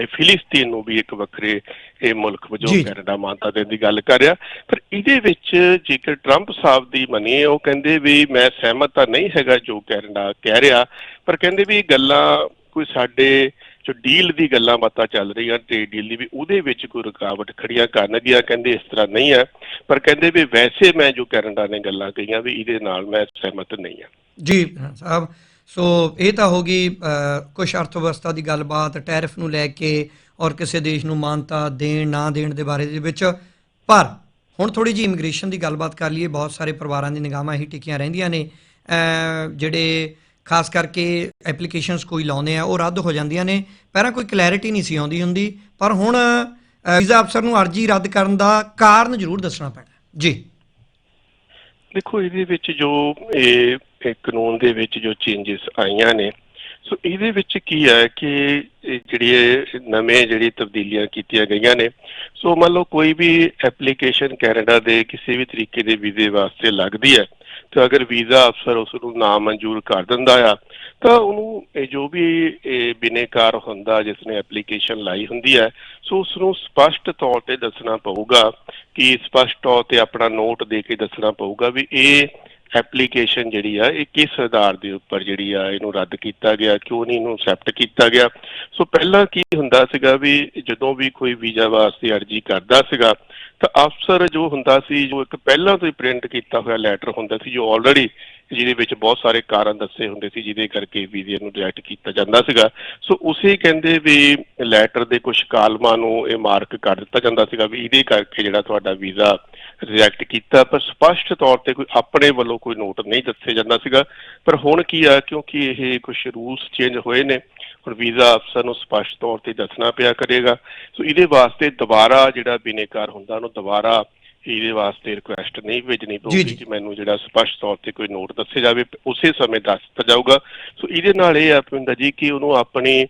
ਇਹ ਫਿਲਿਸਤੀਨ ਨੂੰ ਵੀ ਇੱਕ ਵੱਖਰੇ ਇਹ ਮੁਲਕ ਵਜੋਂ। ਕੈਨੇਡਾ ਮਾਨਤਾ ਦੇਣ ਦੀ ਗੱਲ ਕਰ ਰਿਹਾ। ਪਰ ਇਹਦੇ ਵਿੱਚ ਜੇਕਰ ਟਰੰਪ ਸਾਹਿਬ ਦੀ ਮੰਨੀਏ ਉਹ ਕਹਿੰਦੇ ਵੀ ਮੈਂ ਸਹਿਮਤ ਤਾਂ ਨਹੀਂ ਹੈਗਾ ਜੋ ਕੈਨੇਡਾ ਕਹਿ ਰਿਹਾ ਪਰ ਕਹਿੰਦੇ ਵੀ ਇਹ ਗੱਲਾਂ ਕੋਈ ਸਾਡੇ ਜੋ ਡੀਲ ਦੀ ਗੱਲਾਂ ਬਾਤਾਂ ਚੱਲ ਰਹੀਆਂ ਟ੍ਰੇਡ ਡੀਲ ਦੀ ਵੀ ਉਹਦੇ ਵਿੱਚ ਕੋਈ ਰੁਕਾਵਟ ਖੜੀਆਂ ਕਰਨਗੀਆਂ ਕਹਿੰਦੇ ਇਸ ਤਰ੍ਹਾਂ ਨਹੀਂ ਹੈ ਪਰ ਕਹਿੰਦੇ ਵੀ ਵੈਸੇ ਮੈਂ ਜੋ ਕੈਨੇਡਾ ਨੇ ਗੱਲਾਂ ਕਹੀਆਂ ਵੀ ਇਹਦੇ ਨਾਲ ਮੈਂ ਸਹਿਮਤ ਨਹੀਂ ਹਾਂ ਜੀ ਸਾਹਿਬ ਸੋ ਇਹ ਤਾਂ ਹੋ ਗਈ ਕੁਝ ਅਰਥ ਵਿਵਸਥਾ ਦੀ ਗੱਲਬਾਤ, ਟੈਰਿਫ ਨੂੰ ਲੈ ਕੇ ਔਰ ਕਿਸੇ ਦੇਸ਼ ਨੂੰ ਮਾਨਤਾ ਦੇਣ, ਨਾ ਦੇਣ ਦੇ ਬਾਰੇ ਦੇ ਵਿੱਚ। ਪਰ ਹੁਣ ਥੋੜੀ ਜੀ ਇਮੀਗ੍ਰੇਸ਼ਨ ਦੀ ਗੱਲਬਾਤ ਕਰ ਲਈਏ, ਬਹੁਤ ਸਾਰੇ ਪਰਿਵਾਰਾਂ ਦੀ ਨਿਗਾਹਾਂ ਹੀ ਟਿਕੀਆਂ ਰਹਿੰਦੀਆਂ ਨੇ। ਜਿਹੜੇ ਖਾਸ ਕਰਕੇ ਐਪਲੀਕੇਸ਼ਨਸ ਕੋਈ ਲਾਉਂਦੇ ਆ, ਉਹ ਰੱਦ ਹੋ ਜਾਂਦੀਆਂ ਨੇ। ਪਹਿਲਾਂ ਕੋਈ ਕਲੈਰਿਟੀ ਨਹੀਂ ਸੀ ਆਉਂਦੀ ਹੁੰਦੀ, ਪਰ ਹੁਣ ਵੀਜ਼ਾ ਅਫਸਰ ਨੂੰ ਅਰਜੀ ਰੱਦ ਕਰਨ ਦਾ ਕਾਰਨ ਜ਼ਰੂਰ ਦੱਸਣਾ ਪੈਣਾ। ਜੀ। ਦੇਖੋ, ਇਹਦੇ ਵਿੱਚ ਜੋ ਇਹ ਕਾਨੂੰਨ ਦੇ ਵਿੱਚ ਜੋ ਚੇਂਜਸ ਆਈਆਂ ਨੇ। ਸੋ ਇਹਦੇ ਵਿੱਚ ਕੀ ਹੈ ਕਿ ਜਿਹੜੀ ਨਵੇਂ ਜਿਹੜੀ ਤਬਦੀਲੀਆਂ ਕੀਤੀਆਂ ਗਈਆਂ ਨੇ। ਸੋ ਮੰਨ ਲਓ ਕੋਈ ਵੀ ਐਪਲੀਕੇਸ਼ਨ ਕੈਨੇਡਾ ਦੇ ਕਿਸੇ ਵੀ ਤਰੀਕੇ ਦੇ ਵੀਜ਼ੇ ਵਾਸਤੇ ਲੱਗਦੀ ਹੈ, ਤਾਂ ਅਗਰ ਵੀਜ਼ਾ ਅਫਸਰ ਉਸ ਨੂੰ ਨਾ ਮਨਜ਼ੂਰ ਕਰ ਦਿੰਦਾ ਆ, ਤਾਂ ਉਹਨੂੰ ਇਹ ਜੋ ਵੀ ਇਹ ਬਿਨੇਕਾਰ ਹੁੰਦਾ, ਜਿਸ ਨੇ ਐਪਲੀਕੇਸ਼ਨ ਲਾਈ ਹੁੰਦੀ ਹੈ, ਸੋ ਉਸ ਨੂੰ ਸਪਸ਼ਟ ਤੌਰ ਤੇ ਦੱਸਣਾ ਪਊਗਾ ਕਿ ਸਪਸ਼ਟ ਤੌਰ ਤੇ ਆਪਣਾ ਨੋਟ ਦੇ ਕੇ ਦੱਸਣਾ ਪਊਗਾ ਵੀ ਇਹ ਐਪਲੀਕੇਸ਼ਨ ਜਿਹੜੀ ਆ, ਇਹ ਕਿਸ ਆਧਾਰ ਦੇ ਉੱਪਰ ਜਿਹੜੀ ਆ, ਇਹਨੂੰ ਰੱਦ ਕੀਤਾ ਗਿਆ, ਕਿਉਂ ਨਹੀਂ ਇਹਨੂੰ ਐਕਸੈਪਟ ਕੀਤਾ ਗਿਆ? ਸੋ ਪਹਿਲਾਂ ਕੀ ਹੁੰਦਾ ਸੀਗਾ ਵੀ ਜਦੋਂ ਵੀ ਕੋਈ ਵੀਜ਼ਾ ਵਾਸਤੇ ਅਰਜ਼ੀ ਕਰਦਾ ਸੀਗਾ, ਤਾਂ ਅਫਸਰ ਜੋ ਹੁੰਦਾ ਸੀ, ਜੋ ਇੱਕ ਪਹਿਲਾਂ ਤੋਂ ਹੀ ਪ੍ਰਿੰਟ ਕੀਤਾ ਹੋਇਆ ਲੈਟਰ ਹੁੰਦਾ ਸੀ, ਜੋ ਆਲਰੇਡੀ ਜਿਹਦੇ ਵਿੱਚ ਬਹੁਤ ਸਾਰੇ ਕਾਰਨ ਦੱਸੇ ਹੁੰਦੇ ਸੀ, ਜਿਹਦੇ ਕਰਕੇ ਵੀਜ਼ੇ ਨੂੰ ਰਿਜੈਕਟ ਕੀਤਾ ਜਾਂਦਾ ਸੀਗਾ। ਸੋ ਉਸੇ ਕਹਿੰਦੇ ਵੀ ਲੈਟਰ ਦੇ ਕੁਝ ਕਾਲਮਾਂ ਨੂੰ ਇਹ ਮਾਰਕ ਕਰ ਦਿੱਤਾ ਜਾਂਦਾ ਸੀਗਾ ਵੀ ਇਹਦੇ ਕਰਕੇ ਜਿਹੜਾ ਤੁਹਾਡਾ ਵੀਜ਼ਾ ਰਿਜੈਕਟ ਕੀਤਾ। ਪਰ ਸਪਸ਼ਟ ਤੌਰ ਤੇ ਕੋਈ ਆਪਣੇ ਵੱਲੋਂ ਕੋਈ ਨੋਟ ਨਹੀਂ ਦੱਸਿਆ ਜਾਂਦਾ ਸੀਗਾ। ਪਰ ਹੁਣ ਕੀ ਆ, ਕਿਉਂਕਿ ਇਹ ਕੁਝ ਰੂਲਸ ਚੇਂਜ ਹੋਏ ਨੇ, ਹੁਣ ਵੀਜ਼ਾ ਅਫਸਰ ਨੂੰ ਸਪਸ਼ਟ ਤੌਰ ਤੇ ਦੱਸਣਾ ਪਿਆ ਕਰੇਗਾ। ਸੋ ਇਹਦੇ ਵਾਸਤੇ ਦੁਬਾਰਾ ਜਿਹੜਾ ਬਿਨੇਕਾਰ ਹੁੰਦਾ, ਉਹਨੂੰ ਦੁਬਾਰਾ ਇਹਦੇ ਵਾਸਤੇ ਰਿਕੁਐਸਟ ਨਹੀਂ ਭੇਜਣੀ ਪਊਗੀ। ਕਿ ਮੈਨੂੰ ਜਿਹੜਾ ਸਪਸ਼ਟ ਤੌਰ ਤੇ ਕੋਈ ਨੋਟ ਦੱਸਿਆ ਜਾਵੇ ਉਸੇ ਸਮੇਂ ਦੱਸ ਦਿੱਤਾ ਜਾਊਗਾ ਸੋ ਇਹਦੇ ਨਾਲ ਇਹ ਆ ਪਿੰਦਾ ਜੀ ਕਿ ਉਹਨੂੰ ਆਪਣੀ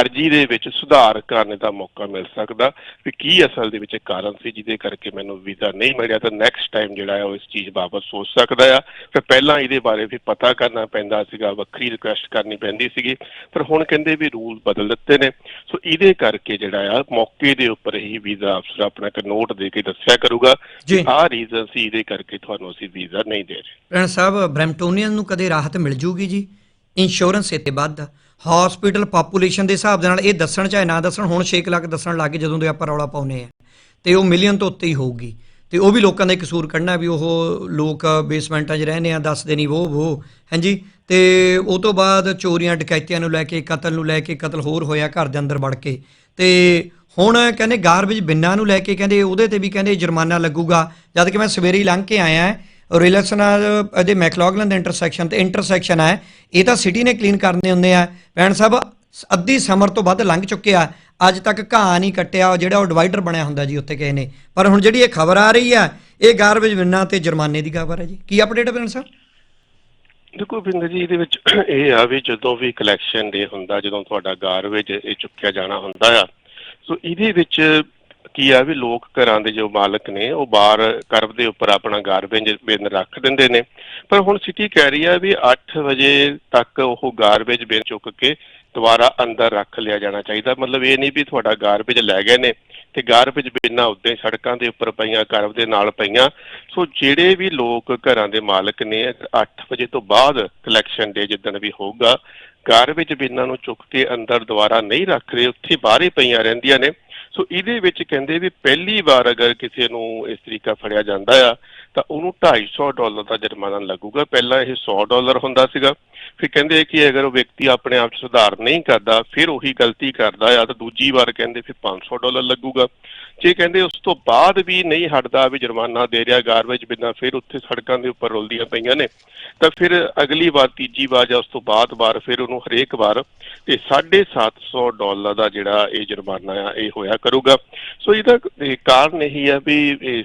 ਅਰਜੀ ਦੇ ਵਿੱਚ ਸੁਧਾਰ ਕਰਨ ਦਾ ਮੌਕਾ ਮਿਲ ਸਕਦਾ। ਵੀ ਕੀ ਅਸਲ ਦੇ ਵਿੱਚ ਕਾਰਨ ਸੀ ਜਿਹਦੇ ਕਰਕੇ ਮੈਨੂੰ ਵੀਜ਼ਾ ਨਹੀਂ ਮਿਲਿਆ ਤਾਂ ਨੈਕਸਟ ਟਾਈਮ ਜਿਹੜਾ ਹੈ ਉਹ ਇਸ ਚੀਜ਼ ਬਾਬਤ ਸੋਚ ਸਕਦਾ ਆ। ਫਿਰ ਪਹਿਲਾਂ ਇਹਦੇ ਬਾਰੇ ਵੀ ਪਤਾ ਕਰਨਾ ਪੈਂਦਾ ਸੀਗਾ ਵੱਖਰੀ ਰਿਕੁਐਸਟ ਕਰਨੀ ਪੈਂਦੀ ਸੀਗੀ। ਪਰ ਹੁਣ ਕਹਿੰਦੇ ਵੀ ਰੂਲ ਬਦਲ ਦਿੱਤੇ ਨੇ। ਸੋ ਇਹਦੇ ਕਰਕੇ ਜਿਹੜਾ ਆ ਮੌਕੇ ਦੇ ਉੱਪਰ ਹੀ ਵੀਜ਼ਾ ਅਫਸਰ ਆਪਣਾ ਇੱਕ ਨੋਟ ਦੇ ਕੇ ਦੱਸਿਆ ਕਰੂਗਾ ਜੀ। ਆਹ ਰੀਜ਼ਨ ਸੀ ਇਹਦੇ ਕਰਕੇ ਤੁਹਾਨੂੰ ਅਸੀਂ ਵੀਜ਼ਾ ਨਹੀਂ ਦੇ ਰਹੇ। ਪ੍ਰਣ ਸਾਹਿਬ ਬ੍ਰੈਂਪਟੋਨੀਅਨ ਨੂੰ ਕਦੇ ਰਾਹਤ ਮਿਲ ਜੂਗੀ ਜੀ? ਇੰਸ਼ੋਰੈਂਸ ਇੱਥੇ ਵੱਧ ਹਸਪੀਟਲ ਪਾਪੂਲੇਸ਼ਨ ਦੇ ਹਿਸਾਬ ਦੇ ਨਾਲ ਇਹ ਦੱਸਣ ਚਾਹੇ ਨਾ ਦੱਸਣ, ਹੁਣ 6 ਲੱਖ ਦੱਸਣ ਲੱਗੇ ਜਦੋਂ ਦੇ ਆਪਾਂ ਰੌਲਾ ਪਾਉਨੇ ਆ ਤੇ ਉਹ ਮਿਲੀਅਨ ਤੋਂ ਉੱਤੇ ਹੀ ਹੋਊਗੀ। ਤੇ ਉਹ ਵੀ ਲੋਕਾਂ ਦਾ ਕਸੂਰ ਕੱਢਣਾ ਵੀ ਉਹ ਲੋਕ ਬੇਸਮੈਂਟਾਂ 'ਚ ਰਹਿੰਦੇ ਆ, ਦੱਸਦੇ ਨਹੀਂ ਉਹ ਉਹ ਹਾਂਜੀ। ਤੇ ਉਹ ਤੋਂ ਬਾਅਦ ਚੋਰੀਆਂ, ਡਕੈਤੀਆਂ ਨੂੰ ਲੈ ਕੇ, ਕਤਲ ਨੂੰ ਲੈ ਕੇ, ਕਤਲ ਹੋਰ ਹੋਇਆ ਘਰ ਦੇ ਅੰਦਰ ਵੜ ਕੇ। ਤੇ ਹੁਣ ਕਹਿੰਦੇ ਗਾਰਬੇਜ ਬਿੰਨਾਂ ਨੂੰ ਲੈ ਕੇ ਕਹਿੰਦੇ ਉਹਦੇ ਤੇ ਵੀ ਕਹਿੰਦੇ ਜੁਰਮਾਨਾ ਲੱਗੂਗਾ। ਜਦ ਕਿ ਮੈਂ ਸਵੇਰੇ ਹੀ ਲੰਘ ਕੇ ਆਇਆ ਰਿਲੈਕਸ ਨਾਲ ਮੈਕਲੌਗਲਨ ਦੇ ਇੰਟਰਸੈਕਸ਼ਨ ਤੇ ਇੰਟਰਸੈਕਸ਼ਨ ਹੈ ਇਹ ਤਾਂ ਸਿਟੀ ਨੇ ਕਲੀਨ ਕਰਨੇ ਹੁੰਦੇ ਆ। ਭੈਣ ਸਾਹਿਬ, ਅੱਧੀ ਸਮਰ ਤੋਂ ਵੱਧ ਲੰਘ ਚੁੱਕਿਆ ਅੱਜ ਤੱਕ ਘਾਹ ਨਹੀਂ ਕੱਟਿਆ ਜਿਹੜਾ ਉਹ ਡਿਵਾਈਡਰ ਬਣਿਆ ਹੁੰਦਾ ਜੀ, ਉੱਥੇ ਕਿਸੇ ਨੇ। ਪਰ ਹੁਣ ਜਿਹੜੀ ਇਹ ਖਬਰ ਆ ਰਹੀ ਆ, ਇਹ ਗਾਰਬੇਜ ਬਿੰਨਾਂ ਤੇ ਜੁਰਮਾਨੇ ਦੀ ਖਬਰ ਹੈ ਜੀ। ਕੀ ਅਪਡੇਟ ਹੈ ਭੈਣ ਸਾਹਿਬ? ਦੇਖੋ ਬਿੰਦਰ ਜੀ, ਇਹਦੇ ਵਿੱਚ (clears throat) ਇਹ ਆ ਵੀ ਜਦੋਂ ਵੀ ਕਲੈਕਸ਼ਨ ਡੇ ਹੁੰਦਾ, ਜਦੋਂ ਤੁਹਾਡਾ ਗਾਰਬੇਜ ਇਹ ਚੁੱਕਿਆ ਜਾਣਾ ਹੁੰਦਾ ਆ, ਸੋ ਇਹਦੇ ਵਿੱਚ ਕੀ ਆ ਵੀ ਲੋਕ ਘਰਾਂ ਦੇ ਜੋ ਮਾਲਕ ਨੇ, ਉਹ ਬਾਹਰ ਕਰਬ ਦੇ ਉੱਪਰ ਆਪਣਾ ਗਾਰਬੇਜ ਬਿਨ ਰੱਖ ਦਿੰਦੇ ਨੇ। ਪਰ ਹੁਣ ਸਿਟੀ ਕਹਿ ਰਹੀ ਆ ਵੀ 8 ਵਜੇ ਤੱਕ ਉਹ ਗਾਰਬੇਜ ਬਿਨ ਚੁੱਕ ਕੇ ਦੁਬਾਰਾ ਅੰਦਰ ਰੱਖ ਲਿਆ ਜਾਣਾ ਚਾਹੀਦਾ। ਮਤਲਬ ਇਹ ਨਹੀਂ ਵੀ ਤੁਹਾਡਾ ਗਾਰਬੇਜ ਲੈ ਗਏ ਨੇ ਤੇ ਗਾਰਬੇਜ ਬਿਨਾਂ ਉੱਤੇ ਹੀ ਸੜਕਾਂ ਦੇ ਉੱਪਰ ਪਈਆਂ, ਕਰਬ ਦੇ ਨਾਲ ਪਈਆਂ। ਸੋ ਜਿਹੜੇ ਵੀ ਲੋਕ ਘਰਾਂ ਦੇ ਮਾਲਕ ਨੇ 8 ਵਜੇ ਤੋਂ ਬਾਅਦ ਕਲੈਕਸ਼ਨ ਡੇ ਜਿੱਦਣ ਵੀ ਹੋਊਗਾ ਗਾਰਬੇਜ ਬਿਨਾਂ ਨੂੰ ਚੁੱਕ ਕੇ ਅੰਦਰ ਦੁਬਾਰਾ ਨਹੀਂ ਰੱਖ ਰਹੇ, ਉੱਥੇ ਬਾਹਰ ਹੀ ਪਈਆਂ ਰਹਿੰਦੀਆਂ ਨੇ। ਸੋ ਇਹਦੇ ਵਿੱਚ ਕਹਿੰਦੇ ਵੀ ਪਹਿਲੀ ਵਾਰ ਅਗਰ ਕਿਸੇ ਨੂੰ ਇਸ ਤਰੀਕਾ ਫੜਿਆ ਜਾਂਦਾ ਆ ਤਾਂ ਉਹਨੂੰ 250 ਡਾਲਰ ਦਾ ਜੁਰਮਾਨਾ ਲੱਗੂਗਾ। ਪਹਿਲਾਂ ਇਹ 100 ਡਾਲਰ ਹੁੰਦਾ ਸੀਗਾ। ਫਿਰ ਕਹਿੰਦੇ ਕਿ ਅਗਰ ਉਹ ਵਿਅਕਤੀ ਆਪਣੇ ਆਪ 'ਚ ਸੁਧਾਰ ਨਹੀਂ ਕਰਦਾ, ਫਿਰ ਉਹੀ ਗਲਤੀ ਕਰਦਾ ਆ ਤਾਂ ਦੂਜੀ ਵਾਰ ਕਹਿੰਦੇ ਫਿਰ 500 ਡਾਲਰ ਲੱਗੂਗਾ। ਜੇ ਕਹਿੰਦੇ ਉਸ ਤੋਂ ਬਾਅਦ ਵੀ ਨਹੀਂ ਹਟਦਾ ਵੀ ਜੁਰਮਾਨਾ ਦੇ ਰਿਹਾ ਗਾਰਬੇਜ ਬਿਨਾਂ, ਫਿਰ ਉੱਥੇ ਸੜਕਾਂ ਦੇ ਉੱਪਰ ਰੁਲਦੀਆਂ ਪਈਆਂ ਨੇ। ਤਾਂ ਫਿਰ ਅਗਲੀ ਵਾਰ, ਤੀਜੀ ਵਾਰ ਜਾਂ ਉਸ ਤੋਂ ਬਾਅਦ ਵਾਰ ਫਿਰ ਉਹਨੂੰ ਹਰੇਕ ਵਾਰ ਤੇ 750 ਡਾਲਰ ਦਾ ਜਿਹੜਾ ਇਹ ਜੁਰਮਾਨਾ ਆ, ਇਹ ਹੋਇਆ ਕਰੂਗਾ। ਸੋ ਇਹਦਾ ਕਾਰਨ ਇਹੀ ਆ ਵੀ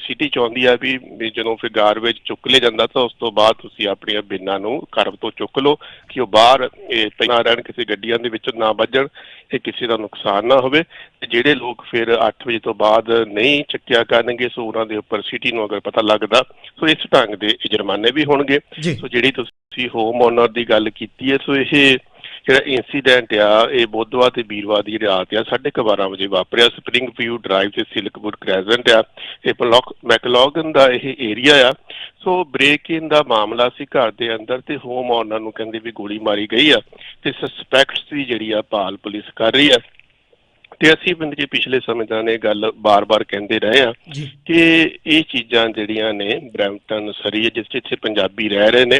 ਸਿਟੀ ਚਾਹੁੰਦੀ ਆ ਵੀ ਜਦੋਂ ਫਿਰ ਗਾਰਬੇਜ ਚੁੱਕ ਲਿਆ ਜਾਂਦਾ ਤਾਂ ਉਸ ਤੋਂ ਬਾਅਦ ਤੁਸੀਂ ਆਪਣੀਆਂ ਬਿਨਾਂ ਨੂੰ ਕਰਬ ਤੋਂ ਚੁੱਕ ਲਓ ਕਿ ਉਹ ਬਾਹਰ ਇਹ ਪਈਆਂ ਰਹਿਣ ਕਿਸੇ ਗੱਡੀਆਂ ਦੇ ਵਿੱਚ ਨਾ ਵੱਜਣ ਤੇ ਕਿਸੇ ਦਾ ਨੁਕਸਾਨ ਨਾ ਹੋਵੇ। ਤੇ ਜਿਹੜੇ ਲੋਕ ਫਿਰ 8 ਵਜੇ ਤੋਂ ਬਾਅਦ ਨਹੀਂ ਚੱਕਿਆ ਕਰਨਗੇ ਸੋ ਉਹਨਾਂ ਦੇ ਉੱਪਰ ਸਿਟੀ ਨੂੰ ਅਗਰ ਪਤਾ ਲੱਗਦਾ ਸੋ ਇਸ ਢੰਗ ਦੇ ਜੁਰਮਾਨੇ ਵੀ ਹੋਣਗੇ। ਸੋ ਜਿਹੜੀ ਤੁਸੀਂ ਹੋਮ ਓਨਰ ਦੀ ਗੱਲ ਕੀਤੀ ਹੈ ਸੋ ਇਹ ਜਿਹੜਾ ਇਨਸੀਡੈਂਟ ਆ ਇਹ ਬੁੱਧਵਾਰ ਤੇ ਵੀਰਵਾਰ ਦੀ ਰਾਤ ਆ 12:30 ਵਜੇ ਵਾਪਰਿਆ। ਸਪਰਿੰਗ ਵਿਊ ਡਰਾਈਵ ਤੇ ਸਿਲਕਵੁੱਡ ਕ੍ਰੈਜ਼ੈਂਟ ਆ। ਇਹ ਪਲੌਕ ਮੈਕਲੌਗਨ ਦਾ ਇਹ ਏਰੀਆ ਆ। ਸੋ ਬ੍ਰੇਕ ਇਨ ਦਾ ਮਾਮਲਾ ਸੀ ਘਰ ਦੇ ਅੰਦਰ ਤੇ ਹੋਮ ਓਨਰ ਨੂੰ ਕਹਿੰਦੇ ਵੀ ਗੋਲੀ ਮਾਰੀ ਗਈ ਆ ਤੇ ਸਸਪੈਕਟਸ ਦੀ ਜਿਹੜੀ ਆ ਭਾਲ ਪੁਲਿਸ ਕਰ ਰਹੀ ਆ। ਤੇ ਅਸੀਂ ਬੰਦੇ ਜੀ ਪਿਛਲੇ ਸਮੇਂ ਦਾ ਨੇ ਗੱਲ ਬਾਰ-ਬਾਰ ਕਹਿੰਦੇ ਰਹੇ ਆ ਕਿ ਇਹ ਚੀਜ਼ਾਂ ਜਿਹੜੀਆਂ ਨੇ ਬ੍ਰੈਂਪਟਨ ਸਰੀ ਇੱਥੇ ਪੰਜਾਬੀ ਰਹਿ ਰਹੇ ਨੇ।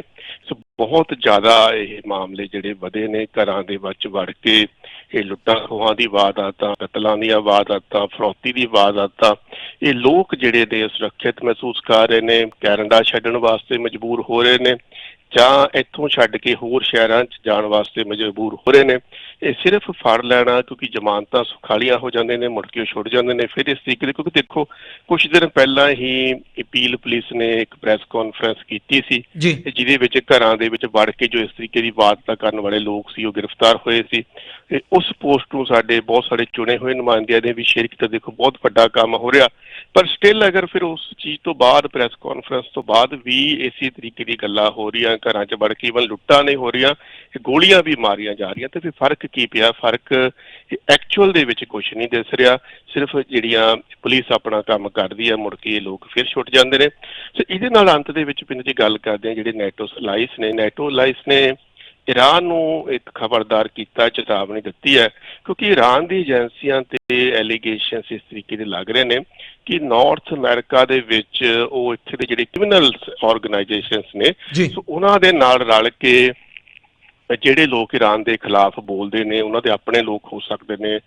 ਸੋ ਬਹੁਤ ਜ਼ਿਆਦਾ ਇਹ ਮਾਮਲੇ ਜਿਹੜੇ ਵਧੇ ਨੇ ਘਰਾਂ ਦੇ ਵਿੱਚ ਵੜ ਕੇ ਇਹ ਲੁੱਟਾਂ ਖੋਹਾਂ ਦੀ ਵਾਰਦਾਤਾਂ ਕਤਲਾਂ ਦੀਆਂ ਵਾਰਦਾਤਾਂ ਫਰੌਤੀ ਦੀ ਵਾਰਦਾਤਾਂ ਇਹ ਲੋਕ ਜਿਹੜੇ ਨੇ ਸੁਰੱਖਿਅਤ ਮਹਿਸੂਸ ਕਰ ਰਹੇ ਨੇ ਕੈਨੇਡਾ ਛੱਡਣ ਵਾਸਤੇ ਮਜਬੂਰ ਹੋ ਰਹੇ ਨੇ ਜਾਂ ਇੱਥੋਂ ਛੱਡ ਕੇ ਹੋਰ ਸ਼ਹਿਰਾਂ 'ਚ ਜਾਣ ਵਾਸਤੇ ਮਜਬੂਰ ਹੋ ਰਹੇ ਨੇ। ਇਹ ਸਿਰਫ ਫੜ ਲੈਣਾ ਕਿਉਂਕਿ ਜ਼ਮਾਨਤਾਂ ਸੁਖਾਲੀਆਂ ਹੋ ਜਾਂਦੇ ਨੇ ਮੁੜ ਕੇ ਛੁੱਟ ਜਾਂਦੇ ਨੇ। ਫਿਰ ਇਸ ਤਰੀਕੇ ਦੇ ਕਿਉਂਕਿ ਦੇਖੋ ਕੁਝ ਦਿਨ ਪਹਿਲਾਂ ਹੀ ਅਪੀਲ ਪੁਲਿਸ ਨੇ ਇੱਕ ਪ੍ਰੈਸ ਕਾਨਫਰੰਸ ਕੀਤੀ ਸੀ ਜਿਹਦੇ ਵਿੱਚ ਘਰਾਂ ਦੇ ਵਿੱਚ ਵੜ ਕੇ ਜੋ ਇਸ ਤਰੀਕੇ ਦੀ ਵਾਰਤਾ ਕਰਨ ਵਾਲੇ ਲੋਕ ਸੀ ਉਹ ਗ੍ਰਿਫਤਾਰ ਹੋਏ ਸੀ। ਉਸ ਪੋਸਟ ਨੂੰ ਸਾਡੇ ਬਹੁਤ ਸਾਰੇ ਚੁਣੇ ਹੋਏ ਨੁਮਾਇੰਦਿਆਂ ਨੇ ਵੀ ਸ਼ੇਅਰ ਕੀਤਾ। ਦੇਖੋ, ਬਹੁਤ ਵੱਡਾ ਕੰਮ ਹੋ ਰਿਹਾ। ਪਰ ਸਟਿਲ ਅਗਰ ਫਿਰ ਉਸ ਚੀਜ਼ ਤੋਂ ਬਾਅਦ ਪ੍ਰੈਸ ਕਾਨਫਰੰਸ ਤੋਂ ਬਾਅਦ ਵੀ ਇਸੇ ਤਰੀਕੇ ਦੀ ਗੱਲਾਂ ਹੋ ਰਹੀਆਂ, ਘਰਾਂ 'ਚ ਵੜ ਕੇ ਇਵਨ ਲੁੱਟਾਂ ਨਹੀਂ ਹੋ ਰਹੀਆਂ, ਗੋਲੀਆਂ ਵੀ ਮਾਰੀਆਂ ਜਾ ਰਹੀਆਂ, ਤੇ ਫਿਰ ਫ਼ਰਕ ਕੀ ਪਿਆ? ਫ਼ਰਕ ਐਕਚੁਅਲ ਦੇ ਵਿੱਚ ਕੁਝ ਨਹੀਂ ਦਿਸ ਰਿਹਾ। ਸਿਰਫ ਜਿਹੜੀਆਂ ਪੁਲਿਸ ਆਪਣਾ ਕੰਮ ਕਰਦੀ ਹੈ ਮੁੜ ਕੇ ਇਹ ਲੋਕ ਫਿਰ ਛੁੱਟ ਜਾਂਦੇ ਨੇ। ਸੋ ਇਹਦੇ ਨਾਲ ਅੰਤ ਦੇ ਵਿੱਚ ਪਿੰਡ ਦੀ ਗੱਲ ਕਰਦੇ ਆ, ਜਿਹੜੇ ਨੈਟੋ ਲਾਈਸ ਨੇ। ਨੈਟੋ ਲਾਈਸ ਨੇ ਈਰਾਨ ਨੂੰ ਇੱਕ ਖਬਰਦਾਰ ਕੀਤਾ ਚੇਤਾਵਨੀ ਦਿੱਤੀ ਹੈ ਕਿਉਂਕਿ ਈਰਾਨ ਦੀ ਏਜੰਸੀਆਂ ਤੇ ਐਲੀਗੇਸ਼ਨਸ ਇਸ ਤਰੀਕੇ ਦੇ ਲੱਗ ਰਹੇ ਨੇ ਕਿ ਨਾਰਥ ਅਮਰੀਕਾ ਦੇ ਵਿੱਚ ਉਹ ਇੱਥੇ ਦੇ ਜਿਹੜੇ ਕ੍ਰਿਮੀਨਲ ਆਰਗੇਨਾਈਜੇਸ਼ਨਸ ਨੇ ਸੋ ਉਹਨਾਂ ਦੇ ਨਾਲ ਰਲ ਕੇ ਜਿਹੜੇ ਲੋਕ ਈਰਾਨ ਦੇ ਖਿਲਾਫ ਬੋਲਦੇ ਨੇ ਉਹਨਾਂ ਦੇ ਆਪਣੇ ਲੋਕ ਹੋ ਸਕਦੇ ਨੇ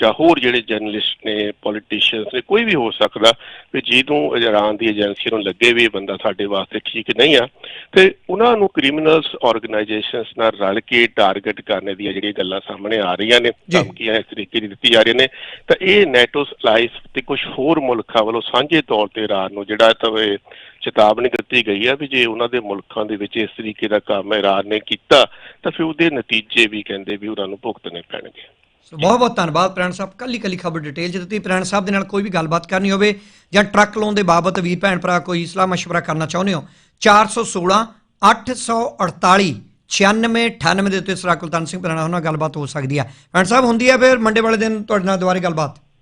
ਜਾਂ ਹੋਰ ਜਿਹੜੇ ਜਰਨਲਿਸਟ ਨੇ ਪੋਲੀਟੀਸ਼ੀਅਨਸ ਨੇ ਕੋਈ ਵੀ ਹੋ ਸਕਦਾ ਵੀ ਜਿਹਨੂੰ ਈਰਾਨ ਦੀ ਏਜੰਸੀ ਨੂੰ ਲੱਗੇ ਵੀ ਇਹ ਬੰਦਾ ਸਾਡੇ ਵਾਸਤੇ ਠੀਕ ਨਹੀਂ ਆ ਤੇ ਉਹਨਾਂ ਨੂੰ ਕ੍ਰਿਮੀਨਲਸ ਆਰਗੇਨਾਈਜੇਸ਼ਨਸ ਨਾਲ ਰਲ ਕੇ ਟਾਰਗੇਟ ਕਰਨ ਦੀਆਂ ਜਿਹੜੀਆਂ ਗੱਲਾਂ ਸਾਹਮਣੇ ਆ ਰਹੀਆਂ ਨੇ। ਧਮਕੀਆਂ ਇਸ ਤਰੀਕੇ ਦੀ ਦਿੱਤੀ ਜਾ ਰਹੀਆਂ ਨੇ ਤਾਂ ਇਹ ਨੈਟੋ ਸਲਾਈਸ ਤੇ ਕੁਝ ਹੋਰ ਮੁਲਕਾਂ ਵੱਲੋਂ ਸਾਂਝੇ ਤੌਰ ਤੇ ਈਰਾਨ ਨੂੰ ਜਿਹੜਾ ਤਾਂ ਚੇਤਾਵਨੀ ਦਿੱਤੀ ਗਈ ਹੈ ਵੀ ਜੇ ਉਹਨਾਂ ਦੇ ਮੁਲਕਾਂ ਦੇ ਵਿੱਚ ਇਸ ਤਰੀਕੇ ਦਾ ਕੰਮ ਈਰਾਨ ਨੇ ਕੀਤਾ ਤਾਂ ਫਿਰ ਉਹਦੇ ਨਤੀਜੇ ਵੀ ਕਹਿੰਦੇ ਵੀ ਉਹਨਾਂ ਨੂੰ ਭੁਗਤਣੇ ਪੈਣਗੇ ਸੋ ਬਹੁਤ ਬਹੁਤ ਧੰਨਵਾਦ ਪ੍ਰੈਣ ਸਾਹਿਬ। ਕੱਲੀ ਕੱਲੀ ਖਬਰ ਡਿਟੇਲ ਜੇ ਤੁਸੀਂ ਪ੍ਰੈਣ ਸਾਹਿਬ ਦੇ ਨਾਲ ਕੋਈ ਵੀ ਗੱਲਬਾਤ ਕਰਨੀ ਹੋਵੇ ਜਾਂ ਟਰੱਕ ਲੋਨ ਦੇ ਬਾਬਤ ਵੀਰ, ਭੈਣ, ਭਰਾ ਕੋਈ ਸਲਾਹ مشਵਰਾ ਕਰਨਾ ਚਾਹੁੰਦੇ ਹੋ 416 848 9698 ਦੇ ਉੱਤੇ ਸਰਾ ਕੁਲਤਾਨ ਸਿੰਘ ਉਹਨਾਂ ਨਾਲ ਗੱਲਬਾਤ ਹੋ ਸਕਦੀ ਹੈ ਭੈਣ ਸਾਹਿਬ, ਹੁੰਦੀ ਹੈ ਫਿਰ ਮੰਡੇ ਵਾਲੇ ਦਿਨ ਤੁਹਾਡੇ ਨਾਲ ਦੁਬਾਰੇ ਗੱਲਬਾਤ?